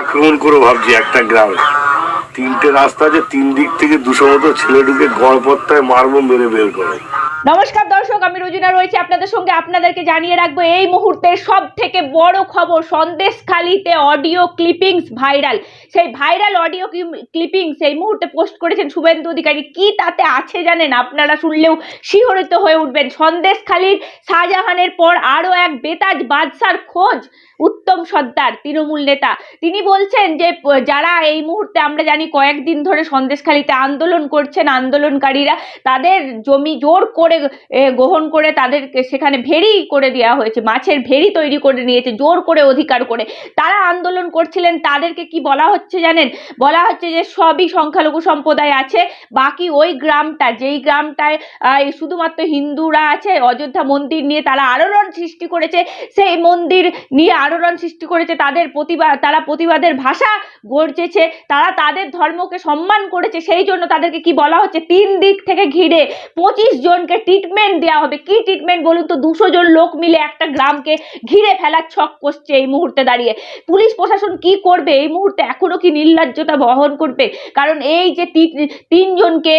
আক্রমণ করে ভাবছি একটা গ্রামে। তিনটে রাস্তা আছে, তিন দিক থেকে দুশো মতো ছেলে ঢুকে গড়পত্তায় মারবো, মেরে বের করে। নমস্কার দর্শক, আমি রোজিনা রয়েছি আপনাদের সঙ্গে। আপনাদেরকে জানিয়ে রাখব, এই মুহূর্তে সব থেকে বড় খবর সন্দেশখালিতে অডিও ক্লিপিংস ভাইরাল সেই ভাইরাল অডিও ক্লিপিংস এই মুহূর্তে পোস্ট করেছেন শুভেন্দু অধিকারী। কি তাতে আছে জানেন? আপনারা শুনলেও শিহরিত হয়ে উঠবেন। সন্দেশখালির শাহজাহানের পর আরও এক বেতাজ বাদশার খোঁজ। উত্তম সর্দার, তৃণমূল নেতা। তিনি বলছেন যে যারা এই মুহূর্তে আমরা জানি কয়েকদিন ধরে সন্দেশখালিতে আন্দোলন করছেন আন্দোলনকারীরা, তাদের জমি জোর করে এ, গ্রহণ করে তাদেরকে সেখানে ভেরি করে দেওয়া হয়েছে মাছের ভেরি তৈরি করে নিয়েছে জোর করে অধিকার করে। তারা আন্দোলন করছিলেন তাদেরকে কি বলা হচ্ছে জানেন? বলা হচ্ছে যে সবই সংখ্যালঘু সম্প্রদায় আছে বাকি ওই গ্রামটা যেই গ্রামটায় শুধুমাত্র হিন্দুরা আছে অযোধ্যা মন্দির নিয়ে তারা আলোড়ন সৃষ্টি করেছে সেই মন্দির নিয়ে আলোড়ন সৃষ্টি করেছে তাদের প্রতিবাদ তারা প্রতিবাদের ভাষা গর্জেছে তারা তাদের ধর্মকে সম্মান করেছে সেই জন্য তাদেরকে কি বলা হচ্ছে? তিন দিক থেকে ঘিরে পঁচিশ জনকে ট্রিটমেন্ট দেওয়া হবে। কি ট্রিটমেন্ট বলুন তো? দুশো জন লোক মিলে একটা গ্রামকে ঘিরে ফেলার ছক কষছে এই মুহূর্তে দাঁড়িয়ে। পুলিশ প্রশাসন কি করবে? এই মুহূর্তে এখনও কি নির্লজ্জতা বহন করবে? কারণ এই যে তিনজনকে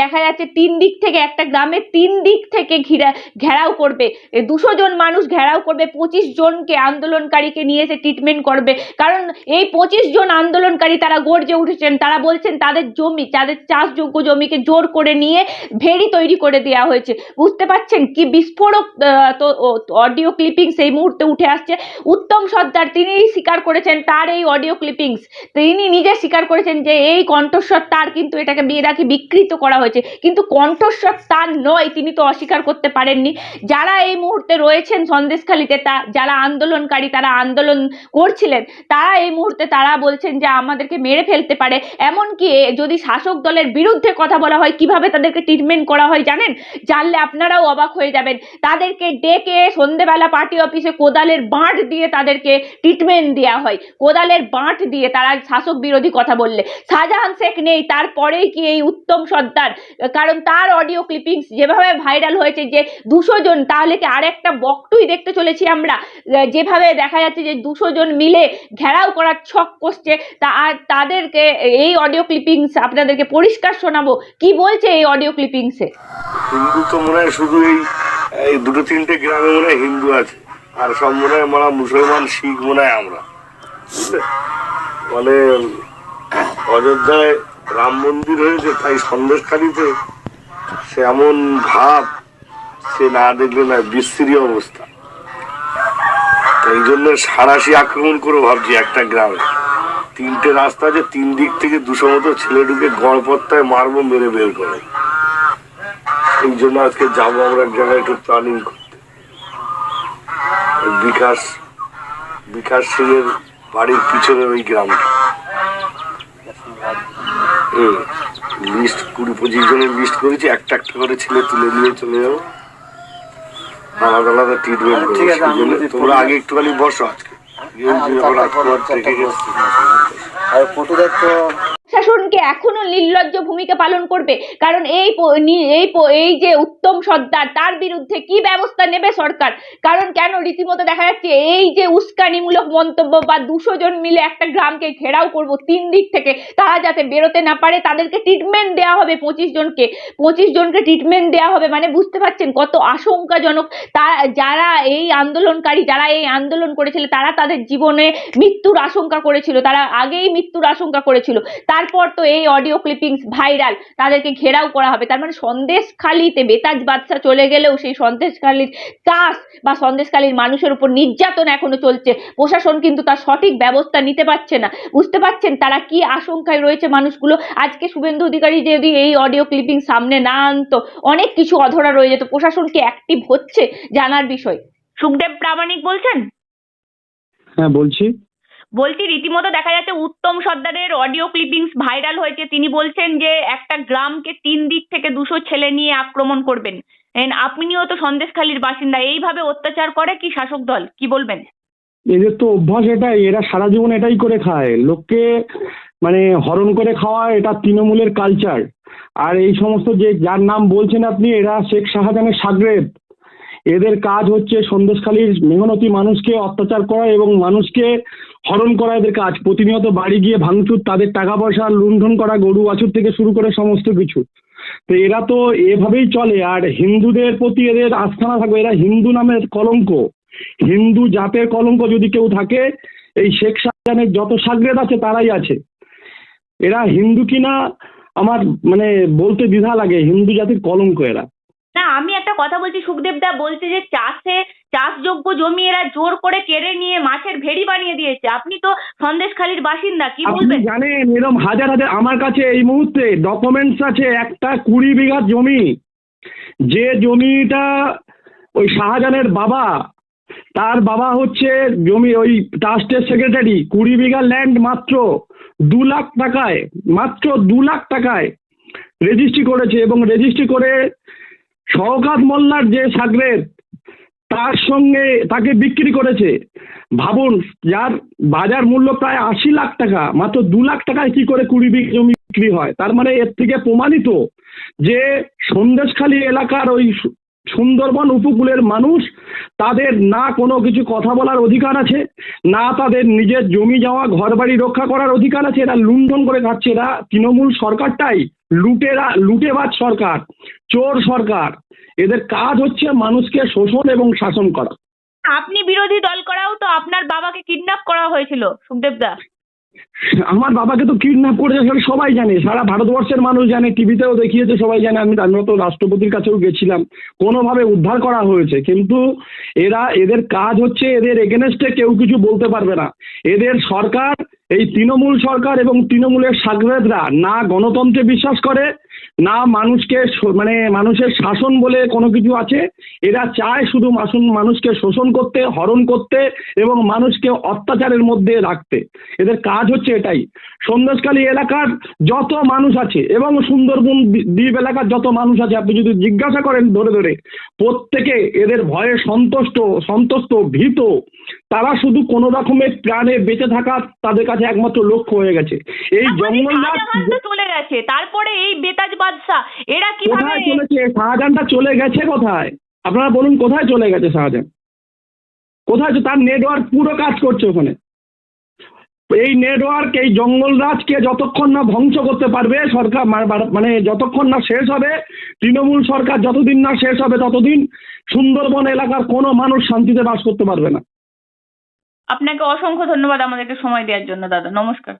দেখা যাচ্ছে তিন দিক থেকে একটা গ্রামের তিন দিক থেকে ঘিরা, ঘেরাও করবে। দুশো জন মানুষ ঘেরাও করবে। পঁচিশ জনকে আন্দোলনকারীকে নিয়ে এসে ট্রিটমেন্ট করবে। কারণ এই পঁচিশ জন আন্দোলনকারী তারা গর্জে উঠেছেন। তারা বলছেন, তাদের জমি, তাদের চাষযোগ্য জমিকে জোর করে নিয়ে ভেড়ি তৈরি করে দেওয়া হয়েছে। বুঝতে পারছেন কি বিস্ফোরক তো অডিও ক্লিপিংস এই মুহূর্তে উঠে আসছে। উত্তম সর্দার তিনি স্বীকার করেছেন তার এই অডিও ক্লিপিংস তিনি নিজে স্বীকার করেছেন যে এই কণ্ঠস্বর তার কিন্তু এটাকে বিয়েরাকে বিকৃত করা হয়েছে। কিন্তু কণ্ঠস্বর তার নয়, তিনি তো অস্বীকার করতে পারেননি। যারা এই মুহূর্তে রয়েছেন সন্দেশখালিতে, তা, যারা আন্দোলনকারী, তারা আন্দোলন করছিলেন, তারা এই মুহূর্তে তারা বলছেন যে আমাদেরকে মেরে ফেলতে পারে। এমনকি যদি শাসক দলের বিরুদ্ধে কথা বলা হয়, কীভাবে তাদেরকে ট্রিটমেন্ট করা হয় জানেন? জানলে আপনারাও অবাক হয়ে যাবেন। তাদেরকে ডেকে সন্ধেবেলা পার্টি অফিসে কোদালের বাঁট দিয়ে তাদেরকে ট্রিটমেন্ট দেওয়া হয়। কোদালের বাঁট দিয়ে তারা শাসক বিরোধী কথা বললে। শাহজাহান শেখ নেই, তারপরেই কি এই উত্তম সর্দার? কারণ তার অডিও ক্লিপিংস যেভাবে ভাইরাল হয়েছে যে দুশো জন, তাহলে কি আরেকটা বকটুই দেখতে চলেছি আমরা? যেভাবে দেখা যাচ্ছে যে দুশো জন মিলে ঘেরাও করার ছক কষছে, তা আর তাদেরকে এই অডিও ক্লিপিংস আপনাদেরকে পরিষ্কার শোনাবো। কি বলছে এই অডিও ক্লিপিংসে হিন্দু তো মনে হয় শুধু এই এই দুটো তিনটে গ্রামে মনে হয় হিন্দু আছে। আর সব মনে হয় আমরা মুসলমান, শিখ মনে হয় আমরা। বুঝলে? মানে অযোধ্যায় রাম মন্দির হয়েছে, তাই সন্দেশখালিতে সে এমন ভাব, সে না দেখলে না বিশ্রী অবস্থা। এই জন্য সারাশি আক্রমণ করে ভাবছি একটা গ্রামে। তিনটে রাস্তা আছে, তিন দিক থেকে দুশো মতো ছেলে ঢুকে গড়পত্তায় মারবো, মেরে বের করে। এই জন্য আজকে যাব আমরা এক জায়গায় একটু প্ল্যানিং করতে। বিকাশ বিকাশ সিং এর বাড়ির পিছনে ওই গ্রামটা। লিস্ট কুড়ি পঁচিশ জনের লিস্ট করেছি একটা একটা করে ছেলে তুলে নিয়ে চলে যাব। আলাদা আলাদা ট্রিটমেন্ট করব আমি যদি তোমরা আগে একটুখানি বসো আজকে। গেঞ্জি শাসনকে এখনও নির্লজ্জ ভূমিকা পালন করবে। কারণ এই এই এই যে উত্তম সর্দার, তার বিরুদ্ধে কি ব্যবস্থা নেবে সরকার? কারণ কেন? রীতিমতো দেখা যাচ্ছে এই যে উস্কানিমূলক মন্তব্য বা দুশো জন মিলে একটা গ্রামকে ঘেরাও করব তিন দিক থেকে, তারা যাতে বেরোতে না পারে, তাদেরকে ট্রিটমেন্ট দেওয়া হবে পঁচিশ জনকে। পঁচিশ জনকে ট্রিটমেন্ট দেওয়া হবে মানে বুঝতে পারছেন কত আশঙ্কাজনক। তা, যারা এই আন্দোলনকারী, যারা এই আন্দোলন করেছিল, তারা তাদের জীবনে মৃত্যুর আশঙ্কা করেছিল, তারা আগেই মৃত্যুর আশঙ্কা করেছিল। তারপর এই অডিও ক্লিপিংস ভাইরাল তাদেরকে ঘেরাও করা হবে। তার মানে সন্দেশখালিতে বেতাজ বাদশা চলে গেলেও সেই সন্দেশখালির চাষ বা সন্দেশখালির মানুষের উপর নির্যাতন এখনও চলছে। প্রশাসন কিন্তু তার সঠিক ব্যবস্থা নিতে পারছে না। বুঝতে পারছেন তারা কি আশঙ্কায় রয়েছে মানুষগুলো? আজকে শুভেন্দু অধিকারী যদি এই অডিও ক্লিপিং সামনে না আনতো অনেক কিছু অধরা রয়ে যেত। প্রশাসন কি অ্যাক্টিভ হচ্ছে? জানার বিষয়। সুখদেব প্রামাণিক বলছেন? হ্যাঁ বলছি। বলছি রীতিমতো দেখা যাচ্ছে উত্তম সর্দারের অডিও ক্লিপিংস ভাইরাল হয়েছে। তিনি বলছেন যে, একটা গ্রামকে তিন দিক থেকে দুশো ছেলে নিয়ে আক্রমণ করবেন। আপনিও তো সন্দেশখালীর বাসিন্দা, এইভাবে অত্যাচার করে কি শাসক দল? কি বলবেন? এদের তো অভ্যাস এটাই, এরা সারা জীবন এটাই করে খায়। লোককে মানে হরণ করে খাওয়া, এটা তৃণমূলের কালচার আর এই সমস্ত যে, যার নাম বলছেন আপনি, এরা শেখ শাহজাহানের সাগরেদ। এদের কাজ হচ্ছে সন্দেশখালীর মেহনতি মানুষকে অত্যাচার করা এবং মানুষকে হরণ করা এদের কাজ। প্রতিনিয়ত বাড়ি গিয়ে ভাঙচুর, তাদের টাকা পয়সা লুণ্ঠন করা, গরু বাছুর থেকে শুরু করে সমস্ত কিছু। তো এরা তো এভাবেই চলে, আর হিন্দুদের প্রতি এদের আস্থা না থাকবে। এরা হিন্দু নামের কলঙ্ক। হিন্দু জাতের কলঙ্ক যদি কেউ থাকে, এই শেখ শাহজাহানের যত সাগরেদ আছে, তারাই আছে। এরা হিন্দু কিনা, আমার মানে বলতে দ্বিধা লাগে, হিন্দু জাতির কলঙ্ক এরা। না, আমি কথা বলছি সুখদেব দা বলছে যে চাষে চাষযোগ্য জমি এরা জোর করে কেড়ে নিয়ে মাছের ভেড়ি বানিয়ে দিয়েছে। আপনি তো সন্দেশখালীর বাসিন্দা কি আপনি বলবেন? জানেন এরকম হাজার হাজার আমার কাছে এই মুহূর্তে ডকুমেন্টস আছে একটা কুড়ি বিঘা জমি। যে জমিটা ওই শাহজাহানের বাবা তার বাবা হচ্ছে জমি ওই ট্রাস্টের সেক্রেটারি কুড়ি বিঘা ল্যান্ড মাত্র দু লাখ টাকায় মাত্র দু লাখ টাকায় রেজিস্ট্রি করেছে এবং রেজিস্ট্রি করে শওকাত মোল্লার যে সাগরেদ তার সঙ্গে তাকে বিক্রি করেছে। ভাবুন, যার বাজার মূল্য প্রায় আশি লাখ টাকা, মাত্র দু লাখ টাকায় কি করে কুড়ি বিঘে জমি বিক্রি হয়? তার মানে এর থেকে প্রমাণিত যে সন্দেশখালী এলাকার ওই সুন্দরবন উপকূলের মানুষ, তাদের না কোনো কিছু কথা বলার অধিকার আছে, না তাদের নিজের জমি যাওয়া ঘর বাড়ি রক্ষা করার অধিকার আছে, এরা লুণ্ঠন করে খাচ্ছে, এরা তৃণমূল সরকারটাই, লুটেরা, লুটেবাজ সরকার, চোর সরকার। এদের কাজ হচ্ছে মানুষকে শোষণ এবং শাসন করা। আপনি বিরোধী দল করাও তো আপনার বাবাকে কিডন্যাপ করা হয়েছিল, সুখদেব দা। আমার বাবাকে তো কিডন্যাপ করেছে, সেটা সবাই জানে। সারা ভারতবর্ষের মানুষ জানে টিভিতেও দেখিয়েছে, সবাই জানে। আমি আমরা তো রাষ্ট্রপতির কাছেও গেছিলাম। কোনোভাবে উদ্ধার করা হয়েছে। কিন্তু এরা, এদের কাজ হচ্ছে, এদের এগেনস্টে কেউ কিছু বলতে পারবে না। এদের সরকার, এই তৃণমূল সরকার এবং তৃণমূলের সাগরেদরা না গণতন্ত্রে বিশ্বাস করে না মানুষকে মানে মানুষের শাসন বলে কোনো কিছু আছে? এরা চায় শুধু মানুষকে শোষণ করতে হরণ করতে এবং মানুষকে অত্যাচারের মধ্যে রাখতে। এদের কাজ হচ্ছে এটাই। সন্দেশখালী এলাকার যত মানুষ আছে এবং সুন্দরবন দ্বী- দ্বীপ এলাকার যত মানুষ আছে আপনি যদি জিজ্ঞাসা করেন ধরে ধরে প্রত্যেকে এদের ভয়ে সন্তুষ্ট সন্তুষ্ট ভীত। তারা শুধু কোনো রকমের প্রাণে বেঁচে থাকা তাদের কাছে একমাত্র লক্ষ্য হয়ে গেছে। এই জঙ্গল গেছে। তারপরে এই বেতাজ বাদশাহ এরা কীভাবে কোথায় চলেছে? শাহজাহানটা চলে গেছে কোথায়? আপনারা বলুন কোথায় চলে গেছে শাহজাহান? কোথায় তার নেটওয়ার্ক পুরো কাজ করছে ওখানে। এই নেটওয়ার্ক এই জঙ্গলরাজকে যতক্ষণ না ধ্বংস করতে পারবে সরকার মানে যতক্ষণ না শেষ হবে তৃণমূল সরকার যতদিন না শেষ হবে ততদিন সুন্দরবন এলাকার কোনো মানুষ শান্তিতে বাস করতে পারবে না। আপনাকে অসংখ্য ধন্যবাদ আমাদেরকে সময় দেওয়ার জন্য দাদা। নমস্কার।